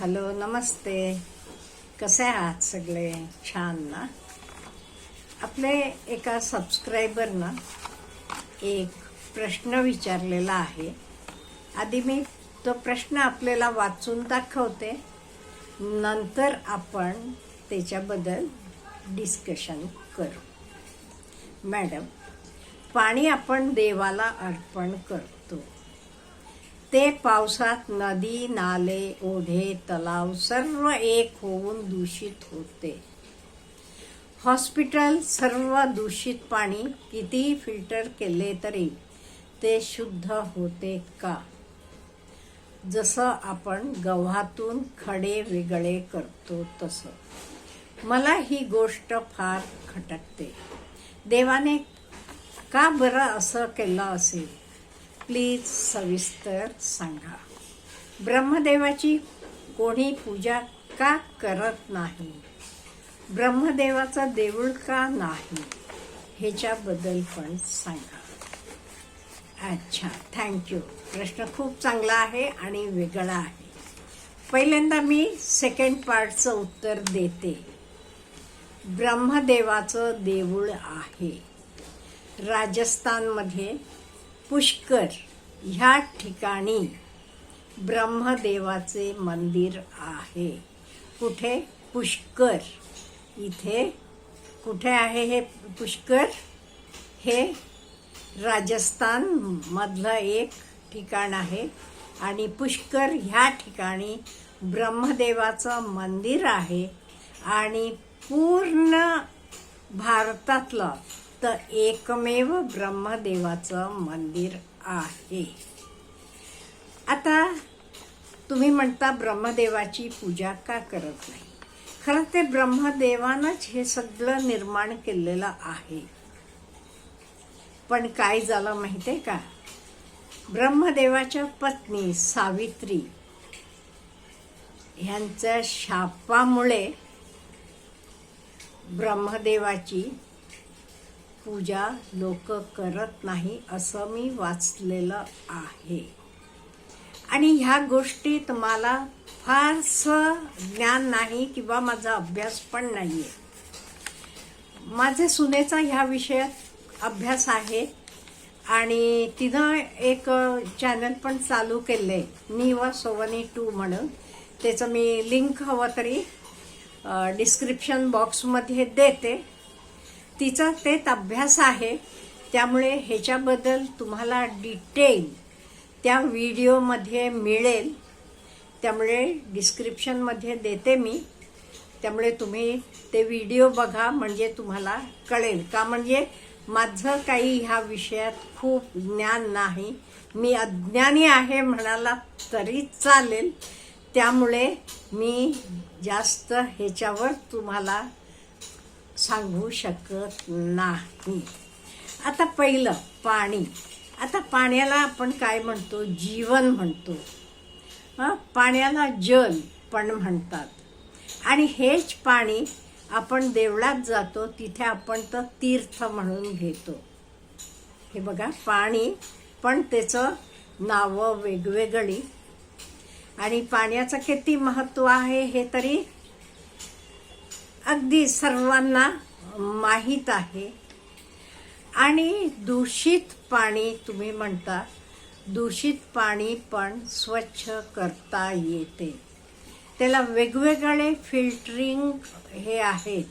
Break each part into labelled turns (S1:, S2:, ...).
S1: Hello नमस्ते. कसे आहात सगळे? छान ना? आपले एका सबस्क्रायबरनं एक प्रश्न विचारलेला आहे. आधी मी तो प्रश्न आपल्याला वाचून दाखवते. नंतर आपण त्याच्याबद्दल डिस्कशन करू. मॅडम पाणी आपण देवाला अर्पण करू ते पावसात नदी नाले ओढे तलाव सर्व एक होऊन दूषित होते. हॉस्पिटल सर्व दूषित पाणी कितीही फिल्टर केले तरी ते शुद्ध होते का? जसं आपण गव्हातून खडे वेगळे करतो तसं. मला ही गोष्ट फार खटकते. देवाने का बरं असं केलं असेल? प्लीज सविस्तर सांगा. ब्रह्मदेवाची कोणी पूजा का करत नाही? ब्रह्मदेवाचं देऊळ का नाही? ह्याच्याबद्दल पण सांगा. अच्छा थँक्यू प्रश्न खूप चांगला आहे आणि वेगळा आहे. पहिल्यांदा मी सेकंड पार्टचं उत्तर देते. ब्रह्मदेवाचं देऊळ आहे. राजस्थानमध्ये पुष्कर ह्या ठिकाणी ब्रह्मदेवाचे मंदिर आहे. कुठे? पुष्कर. इथे कुठे आहे हे पुष्कर? हे राजस्थान मधलं एक ठिकाण आहे आणि पुष्कर ह्या ठिकाणी ब्रह्मदेवाचं मंदिर आहे आणि पूर्ण भारतातलं तर एकमेव ब्रह्मदेवाचं मंदिर आहे. आता तुम्ही म्हणता ब्रह्मदेवाची पूजा का करत नाही? खरं ते ब्रह्मदेवानंच हे सगळं निर्माण केलेलं आहे. पण काय झालं माहिती आहे का? ब्रह्मदेवाच्या पत्नी सावित्री ह्यांच्या शापामुळे ब्रह्मदेवाची पूजा लोक करत नाही असं मी वाचलेलं आहे. आणि ह्या गोष्टीत मला फारसं ज्ञान नाही किंवा माझा अभ्यास पण नाही आहे माझे सुनेचा ह्या विषयात अभ्यास आहे आणि तिनं एक चॅनल पण चालू केलं आहे व सोवनी टू म्हणून. त्याचं मी लिंक हवं तरी डिस्क्रिप्शन बॉक्समध्ये देते. तिचा तेच अभ्यास आहे. त्यामुळे ह्याच्याबद्दल तुम्हाला डिटेल त्या व्हिडिओमध्ये मिळेल. त्यामुळे डिस्क्रिप्शनमध्ये देते मी. त्यामुळे तुम्ही ते व्हिडिओ बघा म्हणजे तुम्हाला कळेल. का म्हणजे माझं काही ह्या विषयात खूप ज्ञान नाही. मी अज्ञानी आहे म्हणाला तरी चालेल. त्यामुळे मी जास्त ह्याच्यावर तुम्हाला सांगू शकत नाही. आता पहिलं पाणी. आता पाण्याला आपण काय म्हणतो? जीवन म्हणतो. हां? पाण्याला जल पण म्हणतात. आणि हेच पाणी आपण देवळात जातो तिथे आपण तर तीर्थ म्हणून घेतो. हे बघा पाणी पण त्याचं नावं वेगवेगळी. आणि पाण्याचं किती महत्त्व आहे हे तरी अगदी सर्वांना माहीत आहे. आणि दूषित पाणी तुम्ही म्हणता दूषित पाणी पण स्वच्छ करता येते. त्याला वेगवेगळे फिल्टरिंग हे आहेत.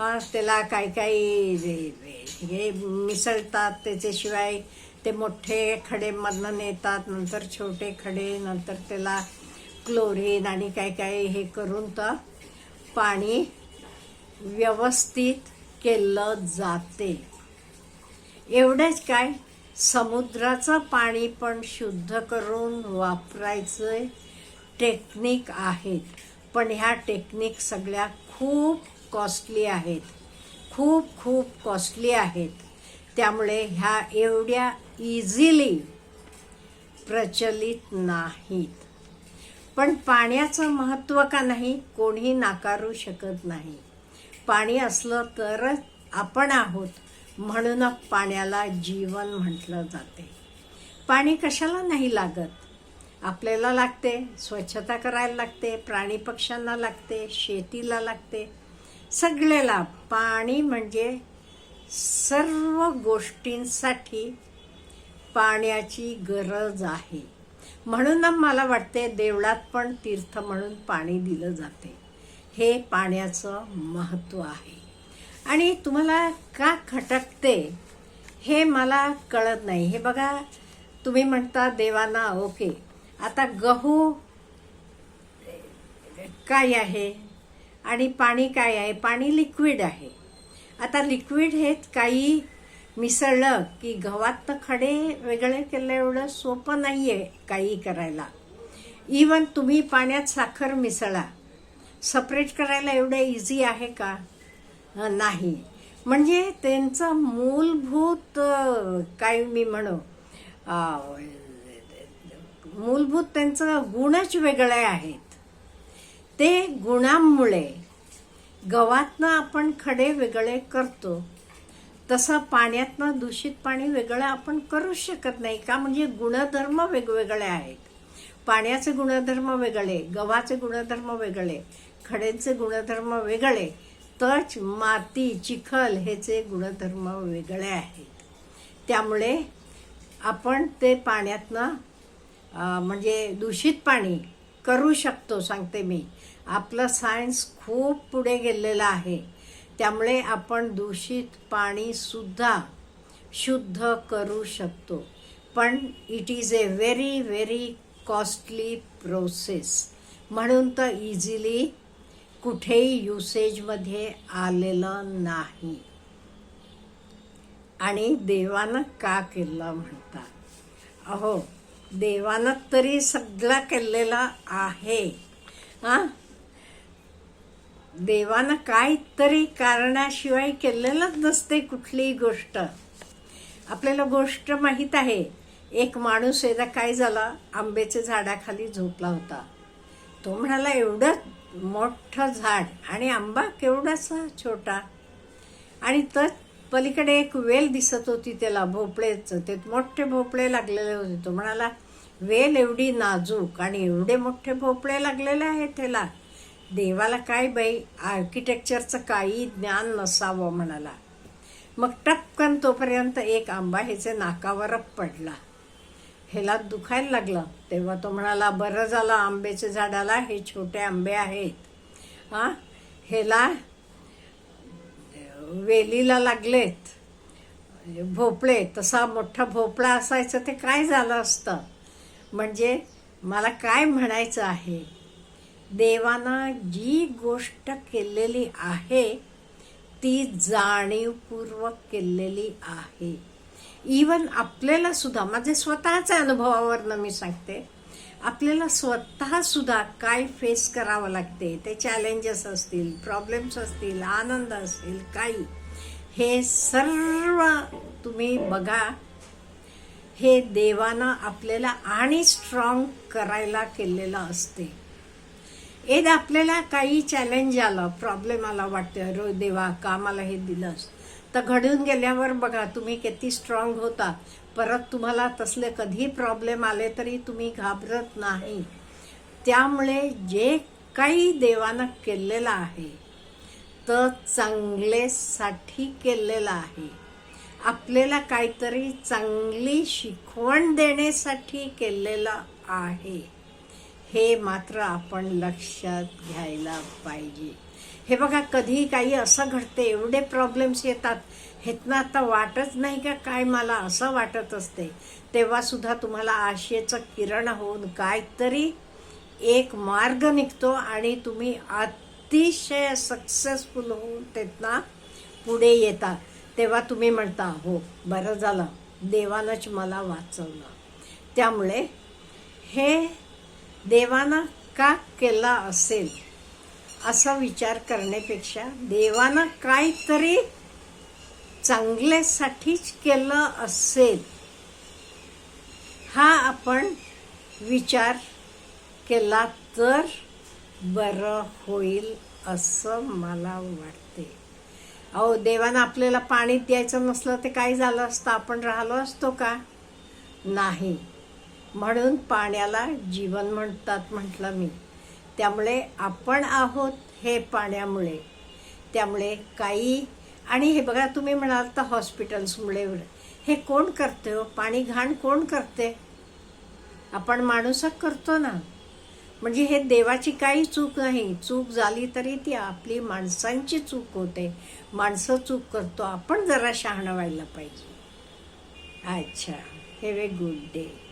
S1: त्याला काही काही हे- मिसळतात त्याच्याशिवाय ते मोठे खडेमधनं नेतात नंतर छोटे खडे नंतर त्याला क्लोरीन आणि काय काय हे करून तर पाणी व्यवस्थित केलं जाते. एवढंच काय? समुद्राचं पाणी पण शुद्ध करून वापरायचं टेक्निक आहेत. पण ह्या टेक्निक सगळ्या खूप कॉस्टली आहेत. खूप खूप कॉस्टली आहेत. त्यामुळे ह्या एवढ्या इझिली प्रचलित नाहीत. पण पाण्याचं महत्त्व का नाही कोणी नाकारू शकत नाही. पाणी असलं तरच आपण आहोत म्हणून पाण्याला जीवन म्हटलं जाते. पाणी कशाला नाही लागत? आपल्याला लागते स्वच्छता करायला लागते प्राणी पक्ष्यांना लागते शेतीला लागते. सगळ्याला पाणी म्हणजे सर्व गोष्टींसाठी पाण्याची गरज आहे. म्हणून मला वाटते देवळात पण तीर्थ म्हणून पाणी दिलं जाते. हे पाण्याचं महत्त्व आहे. आणि तुम्हाला का खटकते हे मला कळत नाही. हे बघा तुम्ही म्हणता देवाना ओके. आता गहू काय आहे? आणि पाणी काय आहे? पाणी लिक्विड आहे. आता लिक्विड हे काही मिसळलं की गव्हातनं खडे वेगळे केलं एवढं सोपं नाही आहे काही करायला. इवन तुम्ही पाण्यात साखर मिसळा. सपरेट करायला एवढं इझी आहे का? नाही. म्हणजे त्यांचं मूलभूत काय मी म्हणू मूलभूत त्यांचं गुणच वेगळे आहेत. ते गुणांमुळे गव्हातनं आपण खडे वेगळे करतो. तसं पाण्यातनं दूषित पाणी वेगळं आपण करूच शकत नाही का? म्हणजे गुणधर्म वेगवेगळे आहेत. पाण्याचे गुणधर्म वेगळे गव्हाचे गुणधर्म वेगळे खड्यांचे गुणधर्म वेगळे तच माती चिखल ह्याचे गुणधर्म वेगळे आहेत. त्यामुळे आपण ते पाण्यातनं म्हणजे दूषित पाणी करू शकतो सांगते मी. आपलं सायन्स खूप पुढे गेलेलं आहे. त्यामुळे आपण दूषित पाणीसुद्धा शुद्ध करू शकतो. पण it is a very very costly process म्हणून तर इझिली कुठेही युसेजमध्ये आलेलं नाही. आणि देवानं का केलं म्हणतात. अहो देवानं तरी सगळं केलेलं आहे. हां? देवानं काहीतरी कारणाशिवाय केलेलंच नसते कुठलीही गोष्ट. आपल्याला गोष्ट माहीत आहे. एक माणूस एकदा काय झाला? आंब्याच्या झाडाखाली झोपला होता. तो म्हणाला एवढं मोठं झाड आणि आंबा केवढासा छोटा? आणि तर पलीकडे एक वेल दिसत होती त्याला भोपळेचं ते मोठे भोपळे लागलेले होते. तो म्हणाला वेल एवढी नाजूक आणि एवढे मोठे भोपळे लागलेले आहेत त्याला. देवाला काय बाई? आर्किटेक्चरचं काही ज्ञान नसावं म्हणाला. मग टपकन तोपर्यंत एक आंबा ह्याचे नाकावर पडला. ह्याला दुखायला लागलं. तेव्हा तो म्हणाला बरं झालं आंब्याच्या झाडाला हे छोटे आंबे आहेत. हा ह्याला वेलीला लागलेत. भोपळे तसा मोठा भोपळा असायचं ते काय झालं असतं? म्हणजे मला काय म्हणायचं आहे? देवानं जी गोष्ट केलेली आहे ती जाणीवपूर्वक केलेली आहे. इवन आपल्याला सुद्धा माझे स्वतःच्या अनुभवावरनं मी सांगते आपल्याला स्वतःसुद्धा काय फेस करावं लागते ते चॅलेंजेस असतील प्रॉब्लेम्स असतील आनंद असतील काही हे सर्व तुम्ही बघा. हे देवानं आपल्याला आणि स्ट्रॉंग करायला केलेलं असते. एद आपल्याला काही चॅलेंज आलं प्रॉब्लेम आला वाटतं. रो देवा का मला हे दिलंस तर घडून गेल्यावर बघा तुम्ही किती स्ट्रॉंग होता. परत तुम्हाला तसले कधी प्रॉब्लेम आले तरी तुम्ही घाबरत नाही. त्यामुळे जे काही देवानं केलेलं आहे तर चांगलेसाठी केलेलं आहे. आपल्याला काहीतरी चांगली शिकवण देण्यासाठी केलेलं आहे. हे मात्र आपण लक्षात घ्यायला पाहिजे. हे बघा कधी काही असं घडते एवढे प्रॉब्लेम्स येतात. हेतनं आता वाटच नाही का काय मला असं वाटत असते. तेव्हासुद्धा तुम्हाला आशेचं किरण होऊन काहीतरी एक मार्ग निघतो आणि तुम्ही अतिशय सक्सेसफुल होऊन तिथनं पुढे येता. तेव्हा तुम्ही म्हणता हो बरं झालं. देवानंच मला वाचवलं. त्यामुळे हे देवानं का केला असेल? असा विचार करण्यापेक्षा देवानं काहीतरी चांगल्यासाठीच केलं असेल हा आपण विचार केला तर बरं होईल असं मला वाटते. अहो देवानं आपल्याला पाणी द्यायचं नसलं ते काय झालं असतं? आपण राहिलो असतो का? नाही. म्हणून पाण्याला जीवन म्हणतात म्हटलं मी. त्यामुळे आपण आहोत हे पाण्यामुळे. त्यामुळे काही आणि हे बघा तुम्ही म्हणाल तर हॉस्पिटल्समुळे. हे कोण करते हो? पाणी घाण कोण करते? आपण माणूसच करतो ना. म्हणजे हे देवाची काही चूक नाही. चूक झाली तरी ती आपली माणसांची चूक होते. माणसं चूक करतो. आपण जरा शहाणं व्हायला पाहिजे. अच्छा. Have a good day